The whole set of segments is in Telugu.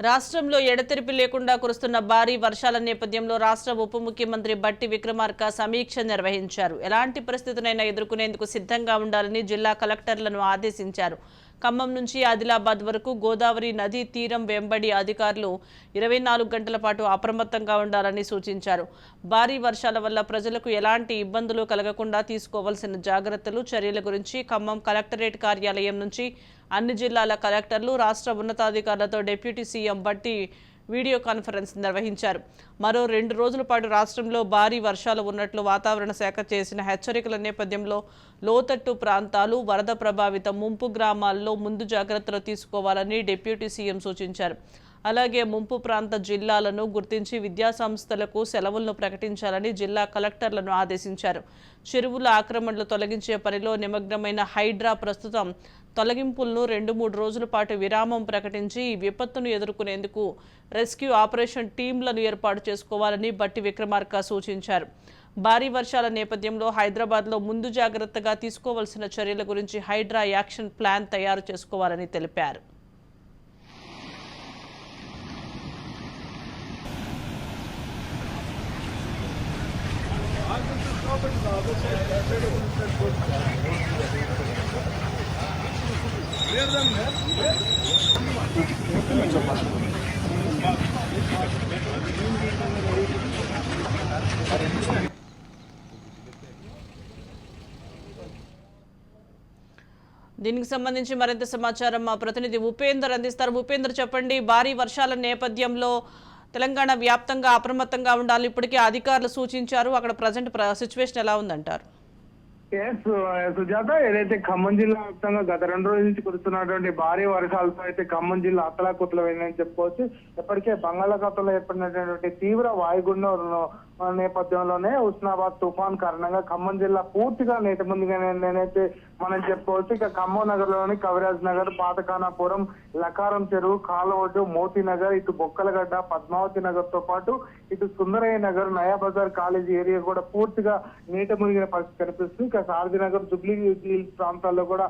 రాష్ట్రంలో ఎడతెరిపి లేకుండా కురుస్తున్న భారీ వర్షాల నేపథ్యంలో రాష్ట్ర ఉప ముఖ్యమంత్రి బట్టి విక్రమార్క సమీక్ష నిర్వహించారు. ఎలాంటి పరిస్థితులైనా ఎదుర్కొనేందుకు సిద్ధంగా ఉండాలని జిల్లా కలెక్టర్లను ఆదేశించారు. ఖమ్మం నుంచి ఆదిలాబాద్ వరకు గోదావరి నదీ తీరం వెంబడి అధికారులు ఇరవై నాలుగు గంటల పాటు అప్రమత్తంగా ఉండాలని సూచించారు. భారీ వర్షాల వల్ల ప్రజలకు ఎలాంటి ఇబ్బందులు కలగకుండా తీసుకోవాల్సిన జాగ్రత్తలు చర్యల గురించి ఖమ్మం కలెక్టరేట్ కార్యాలయం నుంచి అన్ని జిల్లాల కలెక్టర్లు రాష్ట్ర ఉన్నతాధికారులతో deputy CM Bhatti video conference నిర్వహించారు. మరో రెండు రోజుల పాటు రాష్ట్రంలో భారీ వర్షాలు ఉన్నట్లు వాతావరణ శాఖ చేసిన హెచ్చరికల నేపథ్యంలో లోతట్టు ప్రాంతాలు వరద ప్రభావిత ముంపు గ్రామాల్లో ముందు జాగ్రత్తలు తీసుకోవాలని డిప్యూటీ సీఎం సూచించారు. అలాగే ముంపు ప్రాంత జిల్లాలను గుర్తించి విద్యాసంస్థలకు సెలవులను ప్రకటించాలని జిల్లా కలెక్టర్లను ఆదేశించారు. చెరువుల ఆక్రమణలు తొలగించే పనిలో నిమగ్నమైన హైడ్రా ప్రస్తుతం తొలగింపులను రెండు మూడు రోజుల పాటు విరామం ప్రకటించి ఈ విపత్తును ఎదుర్కొనేందుకు రెస్క్యూ ఆపరేషన్ టీంలను ఏర్పాటు చేసుకోవాలని బట్టి విక్రమార్క సూచించారు. భారీ వర్షాల నేపథ్యంలో హైదరాబాద్లో ముందు జాగ్రత్తగా తీసుకోవాల్సిన చర్యల గురించి హైడ్రా యాక్షన్ ప్లాన్ తయారు చేసుకోవాలని తెలిపారు. దీనికి సంబంధించి మరింత సమాచారం మా ప్రతినిధి ఉపేందర్ అందిస్తారు. ఉపేందర్ చెప్పండి భారీ వర్షాల నేపథ్యంలో తెలంగాణ వ్యాప్తంగా అప్రమత్తంగా ఉండాలి ఇప్పటికే అధికారులు సూచించారు. అక్కడ ప్రజెంట్ సిచ్యువేషన్ ఎలా ఉందంటారు? ఎస్ uh, సుజాత ఏదైతే ఖమ్మం జిల్లా వ్యాప్తంగా గత రెండు రోజుల నుంచి కురుస్తున్నటువంటి భారీ వర్షాలతో అయితే ఖమ్మం జిల్లా అతలాకుతలమైందని చెప్పుకోవచ్చు. ఇప్పటికే బంగాళాఖాతంలో ఏర్పడినటువంటి తీవ్ర వాయుగుండం నేపథ్యంలోనే ఉస్నాబాద్ తుఫాన్ కారణంగా ఖమ్మం జిల్లా పూర్తిగా నేటి ముందుగా నేనైతే మనం చెప్పుకోవచ్చు. ఇక ఖమ్మం నగర్లోని కవిరాజ్ నగర్ పాతకానాపురం లకారం చెరువు కాలవడ్డు మోతీ నగర్ ఇటు బొక్కలగడ్డ పద్మావతి నగర్తో పాటు ఇటు సుందరయ్య నగర్ నయా బజార్ కాలేజీ ఏరియా కూడా పూర్తిగా నీట మునిగిన పరిస్థితి కనిపిస్తుంది. ఇక సారథి నగర్ జుబ్లీ హిల్స్ ప్రాంతాల్లో కూడా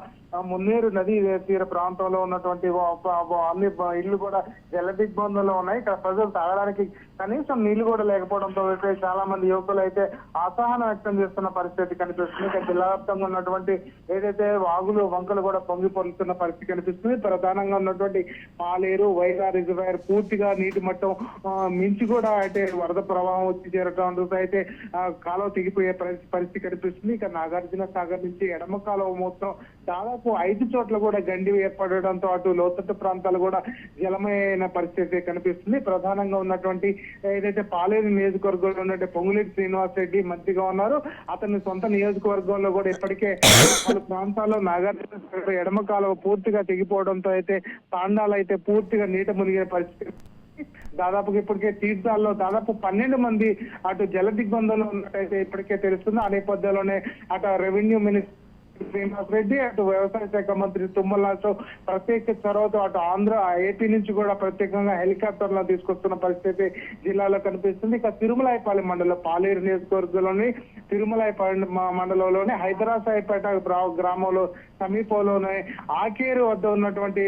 మున్నేరు నది తీర ప్రాంతంలో ఉన్నటువంటి అన్ని ఇళ్ళు కూడా జలదిగ్బంధంలో ఉన్నాయి. ఇక్కడ ప్రజలు తాగడానికి కనీసం నీళ్ళు కూడా లేకపోవడంతో అయితే చాలా మంది యువకులు అయితే అసహనం వ్యక్తం చేస్తున్న పరిస్థితి కనిపిస్తుంది. ఇక్కడ జిల్లా వ్యాప్తంగా ఉన్నటువంటి ఏదైతే వాగులు వంకలు కూడా పొంగి పొరులుతున్న పరిస్థితి కనిపిస్తుంది. ప్రధానంగా ఉన్నటువంటి పాలేరు వైరా రిజర్వాయర్ పూర్తిగా నీటి మట్టం మించి కూడా అయితే వరద ప్రవాహం వచ్చి చేరటం అయితే కాలువ తెగిపోయే పరిస్థితి పరిస్థితి కనిపిస్తుంది. ఇక నాగార్జున సాగర్ నుంచి ఎడమ కాలువ మొత్తం దాదాపు ఐదు చోట్ల కూడా గండి ఏర్పడడంతో అటు లోతట్టు ప్రాంతాలు కూడా జలమైన పరిస్థితి కనిపిస్తుంది. ప్రధానంగా ఉన్నటువంటి ఏదైతే పాలేరు నియోజకవర్గంలో ఉన్నటువంటి పొంగులేటి శ్రీనివాస్ రెడ్డి మంత్రిగా ఉన్నారు. అతని సొంత నియోజకవర్గంలో కూడా ఇప్పటికే పలు ప్రాంతాల్లో నాగార్జున ఎడమ కాలువ పూర్తిగా తెగిపోవడంతో అయితే తాండాలు అయితే పూర్తిగా నీట మునిగే పరిస్థితి. దాదాపుగా ఇప్పటికే తీర్థాల్లో దాదాపు పన్నెండు మంది అటు జల దిగ్బంధంలో ఉన్నట్టయితే ఇప్పటికే తెలుస్తుంది. ఆ నేపథ్యంలోనే అటు రెవెన్యూ మినిస్టర్ శ్రీనివాస్ రెడ్డి అటు వ్యవసాయ శాఖ మంత్రి తుమ్మల ప్రత్యేక చొరవతో అటు ఆంధ్ర ఏపీ నుంచి కూడా ప్రత్యేకంగా హెలికాప్టర్లను తీసుకొస్తున్న పరిస్థితి జిల్లాలో కనిపిస్తుంది. ఇక తిరుమలాయపాలెం మండలం పాలేరు నియోజకవర్గంలోని తిరుమలాయపాలెం మండలంలోని హైదరాబాద్పేట గ్రామంలో సమీపంలోనే ఆకేరు వద్ద ఉన్నటువంటి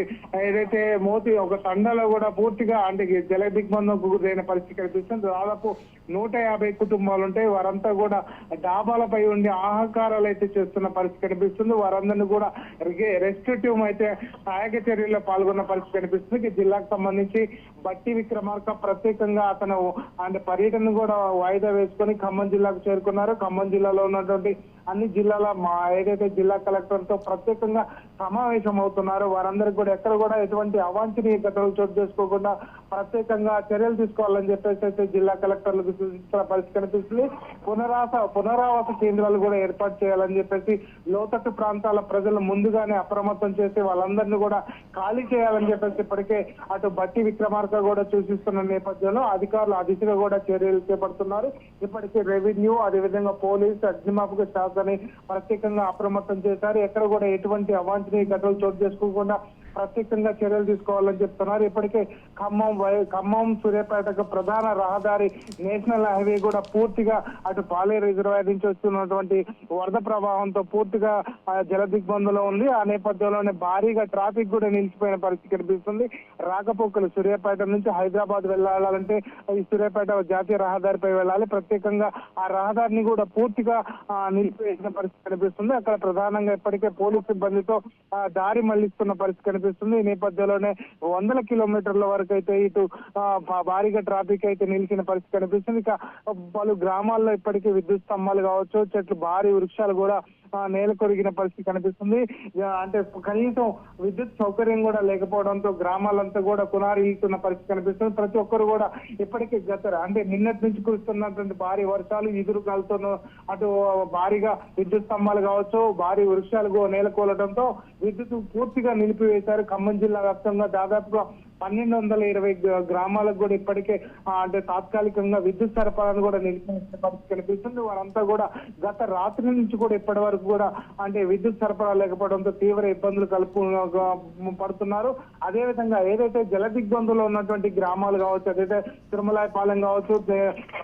ఏదైతే మోతి ఒక తండలో కూడా పూర్తిగా అంటే జల దిగ్బంధం గురైన పరిస్థితి కనిపిస్తుంది. దాదాపు నూట యాభై కుటుంబాలు ఉంటాయి వారంతా కూడా డాబాలపై ఉండి ఆహాకారాలు అయితే చేస్తున్న పరిస్థితి కనిపిస్తుంది. వారందరినీ కూడా రెస్ట్రిక్టివ్ అయితే సహాయక చర్యల్లో పాల్గొన్న పరిస్థితి కనిపిస్తుంది. ఈ జిల్లాకు సంబంధించి బట్టి విక్రమార్క ప్రత్యేకంగా అతను అంటే పర్యటన కూడా వాయిదా వేసుకొని ఖమ్మం జిల్లాకు చేరుకున్నారు. ఖమ్మం జిల్లాలో ఉన్నటువంటి అన్ని జిల్లాల మా ఏదైతే జిల్లా కలెక్టర్తో ప్రత్యేకంగా సమావేశం అవుతున్నారు వారందరికీ కూడా ఎక్కడ కూడా ఎటువంటి అవాంఛనీయ ఘటనలు చోటు చేసుకోకుండా ప్రత్యేకంగా చర్యలు తీసుకోవాలని చెప్పేసి అయితే జిల్లా కలెక్టర్లకు సూచించిన పరిస్థితి కనిపిస్తుంది. పునరాస పునరావాస కేంద్రాలు కూడా ఏర్పాటు చేయాలని చెప్పేసి లోతట్టు ప్రాంతాల ప్రజలు ముందుగానే అప్రమత్తం చేసి వాళ్ళందరినీ కూడా ఖాళీ చేయాలని చెప్పేసి ఇప్పటికే అటు బట్టి విక్రమార్క కూడా సూచిస్తున్న నేపథ్యంలో అధికారులు ఆ దిశగా కూడా చర్యలు చేపడుతున్నారు. ఇప్పటికే రెవెన్యూ అదేవిధంగా పోలీస్ అగ్నిమాపక శాఖని ప్రత్యేకంగా అప్రమత్తం చేశారు. ఎక్కడ కూడా ఎటువంటి అవాంఛనీయ ఘటనలు చోటు చేసుకోకుండా ప్రత్యేకంగా చర్యలు తీసుకోవాలని చెప్తున్నారు. ఇప్పటికే ఖమ్మం వై- ఖమ్మం సూర్యాపేటకు ప్రధాన రహదారి నేషనల్ హైవే కూడా పూర్తిగా అటు పాలే రిజర్వాయర్ నుంచి వస్తున్నటువంటి వరద ప్రవాహంతో పూర్తిగా ఆ, జల దిగ్బంధంలో ఉంది. ఆ నేపథ్యంలోనే భారీగా ట్రాఫిక్ కూడా నిలిచిపోయిన పరిస్థితి కనిపిస్తుంది. రాకపోకలు సూర్యాపేట నుంచి హైదరాబాద్ వెళ్ళాలంటే ఈ సూర్యాపేట జాతీయ రహదారిపై వెళ్ళాలి. ప్రత్యేకంగా ఆ రహదారిని కూడా పూర్తిగా నిలిపివేసిన పరిస్థితి కనిపిస్తుంది. అక్కడ ప్రధానంగా ఇప్పటికే పోలీసు సిబ్బందితో దారి మళ్ళిస్తున్న పరిస్థితి కనిపిస్తుంది. ఈ నేపథ్యంలోనే వందల కిలోమీటర్ల వరకు అయితే ఇటు భారీగా ట్రాఫిక్ అయితే నిలిచిన పరిస్థితి కనిపిస్తుంది. ఇక పలు గ్రామాల్లో ఇప్పటికీ విద్యుత్ స్తంభాలు కావచ్చు చెట్లు భారీ వృక్షాలు కూడా నేల కొరిగిన పరిస్థితి కనిపిస్తుంది. ఇక అంటే కనీసం విద్యుత్ సౌకర్యం కూడా లేకపోవడంతో గ్రామాలంతా కూడా కునారిల్లుతున్న పరిస్థితి కనిపిస్తుంది. ప్రతి ఒక్కరు కూడా ఇప్పటికీ గత అంటే నిన్నటి నుంచి కురుస్తున్నటువంటి భారీ వర్షాలు ఎదురు కాలుతున్న అటు భారీగా విద్యుత్ స్తంభాలు కావచ్చు భారీ వృక్షాలు నేలకూలడంతో విద్యుత్ పూర్తిగా నిలిపివేశారు ఖమ్మం జిల్లా వ్యాప్తంగా. దాదాపుగా పన్నెండు వందల ఇరవై గ్రామాలకు కూడా ఇప్పటికే అంటే తాత్కాలికంగా విద్యుత్ సరఫరాను కూడా నిలిపిన పరిస్థితి కనిపిస్తుంది. వారంతా కూడా గత రాత్రి నుంచి కూడా ఇప్పటి వరకు కూడా అంటే విద్యుత్ సరఫరా లేకపోవడంతో తీవ్ర ఇబ్బందులు కలుపు పడుతున్నారు. అదే విధంగా ఏదైతే జల దిగ్బంధంలో ఉన్నటువంటి గ్రామాలు కావచ్చు అదైతే తిరుమలాయపాలెం కావచ్చు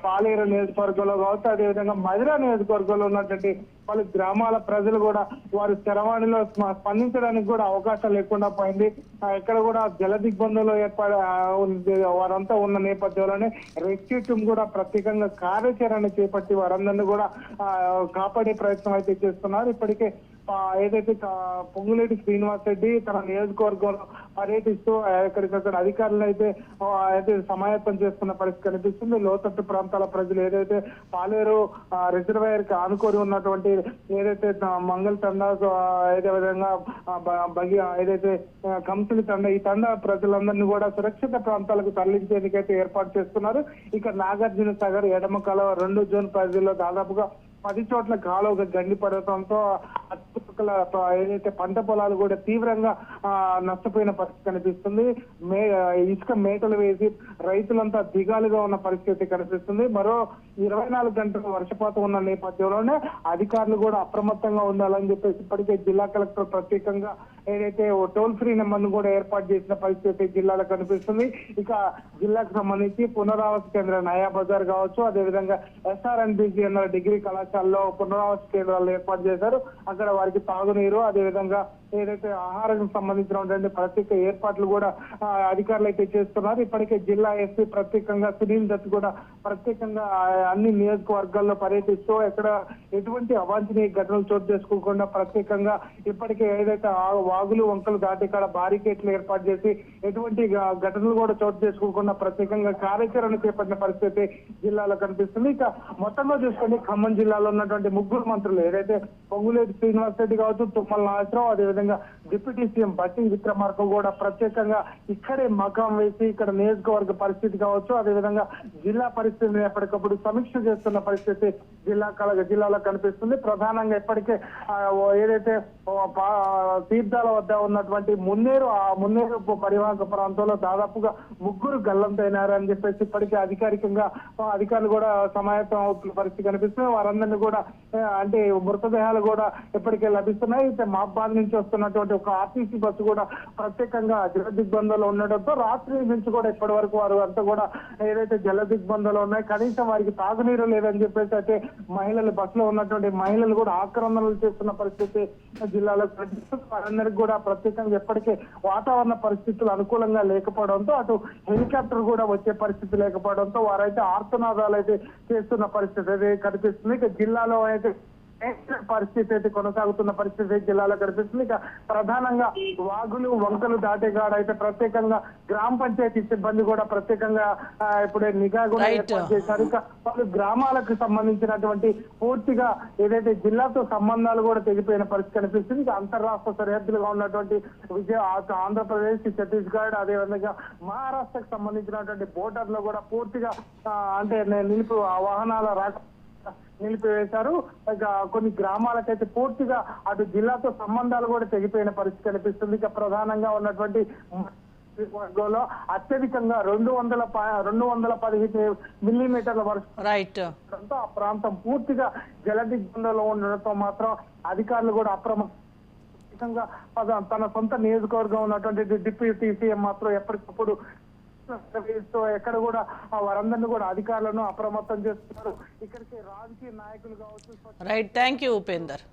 పాలేరు నియోజకవర్గంలో కావచ్చు అదేవిధంగా మధుర నియోజకవర్గంలో ఉన్నటువంటి పలు గ్రామాల ప్రజలు కూడా వారు చరవాణిలో స్మ- స్పందించడానికి కూడా అవకాశం లేకుండా పోయింది ఇక్కడ ఎక్కడ కూడా జల దిగ్బంధంలో ఏర్పడ ఉంది. వారంతా ఉన్న నేపథ్యంలోనే రెస్క్యూ టీమ్ కూడా ప్రత్యేకంగా కార్యాచరణ చేపట్టి వారందరినీ కూడా కాపాడే ప్రయత్నం అయితే చేస్తున్నారు ఇప్పటికే ఏదైతే పొంగులేటి శ్రీనివాస్ రెడ్డి తన నియోజకవర్గంలో పర్యటిస్తూ ఆ, ఎక్కడికక్కడ అధికారులు అయితే అయితే సమాయత్తం చేస్తున్న పరిస్థితి కనిపిస్తుంది. లోతట్టు ప్రాంతాల ప్రజలు ఏదైతే పాలేరు రిజర్వాయర్కి ఆనుకొని ఉన్నటువంటి ఏదైతే మంగళ తండా ఏదే విధంగా బగి ఏదైతే కంపెనీ కంసులి తండ ఈ తండ ప్రజలందరినీ కూడా సురక్షిత ప్రాంతాలకు తరలించేందుకైతే ఏర్పాటు చేస్తున్నారు. ఇక నాగార్జున సాగర్ ఎడమ కాలువ రెండు జోన్ పరిధిలో దాదాపుగా పది చోట్ల కాలువ గండి పడటంతో చుట్టుపక్కల ఏదైతే పంట పొలాలు కూడా తీవ్రంగా నష్టపోయిన పరిస్థితి కనిపిస్తుంది. మే ఇసుక మేటలు వేసి రైతులంతా దిగాలుగా ఉన్న పరిస్థితి కనిపిస్తుంది. మరో ఇరవై నాలుగు గంటలు వర్షపాతం ఉన్న నేపథ్యంలోనే అధికారులు కూడా అప్రమత్తంగా ఉండాలని చెప్పేసి ఇప్పటికే జిల్లా కలెక్టర్ ప్రత్యేకంగా ఏదైతే ఓ టోల్ ఫ్రీ నెంబర్ను కూడా ఏర్పాటు చేసిన పరిస్థితి జిల్లాలో కనిపిస్తుంది. ఇక జిల్లాకు సంబంధించి పునరావాస కేంద్రం నయా బజార్ కావచ్చు అదేవిధంగా ఎస్ఆర్ఎన్బిసి అన్న డిగ్రీ కళాశాలలో పునరావాస కేంద్రాలు ఏర్పాటు చేశారు. అక్కడ వారికి తాగునీరు అదేవిధంగా ఏదైతే ఆహారం సంబంధించినటువంటి ప్రత్యేక ఏర్పాట్లు కూడా అధికారులు అయితే చేస్తున్నారు. ఇప్పటికే జిల్లా ఎస్పీ ప్రత్యేకంగా సునీల్ దత్ కూడా ప్రత్యేకంగా అన్ని నియోజకవర్గాల్లో పర్యటిస్తూ ఎక్కడ ఎటువంటి అవాంఛనీయ ఘటనలు చోటు చేసుకోకుండా ప్రత్యేకంగా ఇప్పటికే ఏదైతే వాగులు వంకలు దాటి కాడ బారికేట్లు ఏర్పాటు చేసి ఎటువంటి ఘటనలు కూడా చోటు చేసుకోకుండా ప్రత్యేకంగా కార్యాచరణ చేపట్టిన పరిస్థితి జిల్లాలో కనిపిస్తుంది. ఇక మొత్తంగా చూసుకుంటే ఖమ్మం జిల్లాలో ఉన్నటువంటి ముగ్గురు మంత్రులు ఏదైతే పొంగులేటి శ్రీనివాస్ రెడ్డి కావచ్చు తుమ్మల నాగేశ్వరరావు అదేవిధంగా డిప్యూటీ సీఎం బట్టి విక్రమార్క కూడా ప్రత్యేకంగా ఇక్కడే మకాం వేసి ఇక్కడ నియోజకవర్గ పరిస్థితి కావచ్చు. అదేవిధంగా జిల్లా పరిస్థితిని ఎప్పటికప్పుడు సమీక్ష చేస్తున్న పరిస్థితి జిల్లా కల జిల్లాలో కనిపిస్తుంది. ప్రధానంగా ఇప్పటికే ఏదైతే తీర్థాల వద్ద ఉన్నటువంటి మున్నేరు ఆ మున్నేరు పరివాహక ప్రాంతంలో దాదాపుగా ముగ్గురు గల్లంతైనారని చెప్పేసి ఇప్పటికే అధికారికంగా అధికారులు కూడా సమాయత్తం అవుతున్న పరిస్థితి కనిపిస్తుంది. వారందరినీ కూడా అంటే మృతదేహాలు కూడా ఇప్పటికే లభిస్తున్నాయి. అయితే మాబాద్ నుంచి వస్తున్నటువంటి ఒక ఆర్టీసీ బస్సు కూడా ప్రత్యేకంగా జల దిగ్బంధంలో ఉండడంతో రాత్రి నుంచి కూడా ఇప్పటి వరకు వారు అంతా కూడా ఏదైతే జల దిగ్బంధంలో ఉన్నాయి కనీసం వారికి తాగునీరు లేదని చెప్పేసి అయితే మహిళలు బస్సులో ఉన్నటువంటి మహిళలు కూడా ఆక్రమణలు చేస్తున్న పరిస్థితి జిల్లాలో కనిపిస్తుంది. వారందరికీ కూడా ప్రత్యేకంగా ఎప్పటికే వాతావరణ పరిస్థితులు అనుకూలంగా లేకపోవడంతో అటు హెలికాప్టర్ కూడా వచ్చే పరిస్థితి లేకపోవడంతో వారైతే ఆర్తనాదాలు అయితే చేస్తున్న పరిస్థితి అయితే కనిపిస్తుంది. ఇక జిల్లాలో అయితే పరిస్థితి అయితే కొనసాగుతున్న పరిస్థితి జిల్లాలో కనిపిస్తుంది. ఇక ప్రధానంగా వాగులు వంకలు దాటేగాడ అయితే ప్రత్యేకంగా గ్రామ పంచాయతీ సిబ్బంది కూడా ప్రత్యేకంగా ఇప్పుడే నిఘా కూడా. ఏర్పాటు చేశారు. ఇక పలు గ్రామాలకు సంబంధించినటువంటి పూర్తిగా ఏదైతే జిల్లాతో సంబంధాలు కూడా తెగిపోయిన పరిస్థితి కనిపిస్తుంది. ఇక అంతర్రాష్ట్ర సరిహద్దులుగా ఉన్నటువంటి విజయ ఆంధ్రప్రదేశ్ ఛత్తీస్గఢ్ అదేవిధంగా మహారాష్ట్రకు సంబంధించినటువంటి బోర్డర్లో కూడా పూర్తిగా అంటే నిలుపు వాహనాల రాక నిలిపివేశారు. ఇక కొన్ని గ్రామాలకైతే పూర్తిగా అటు జిల్లాతో సంబంధాలు కూడా తెగిపోయిన పరిస్థితి కనిపిస్తుంది. ఇక ప్రధానంగా ఉన్నటువంటి వర్గంలో అత్యధికంగా రెండు వందల రెండు వందల పదిహేను మిల్లీమీటర్ల వర్షం రైట్ ఉండడంతో ఆ ప్రాంతం పూర్తిగా జల దిగ్బంధంలో ఉండడంతో మాత్రం అధికారులు కూడా అప్రమ తన సొంత నియోజకవర్గం ఉన్నటువంటి డిప్యూటీ సీఎం మాత్రం ఎప్పటికప్పుడు నిర్వహిస్తూ ఎక్కడ కూడా వారందరినీ కూడా అధికారులను అప్రమత్తం చేస్తున్నారు. ఇక్కడికి రాజకీయ నాయకులు కావచ్చు రైట్ థ్యాంక్ యూ ఉపేందర్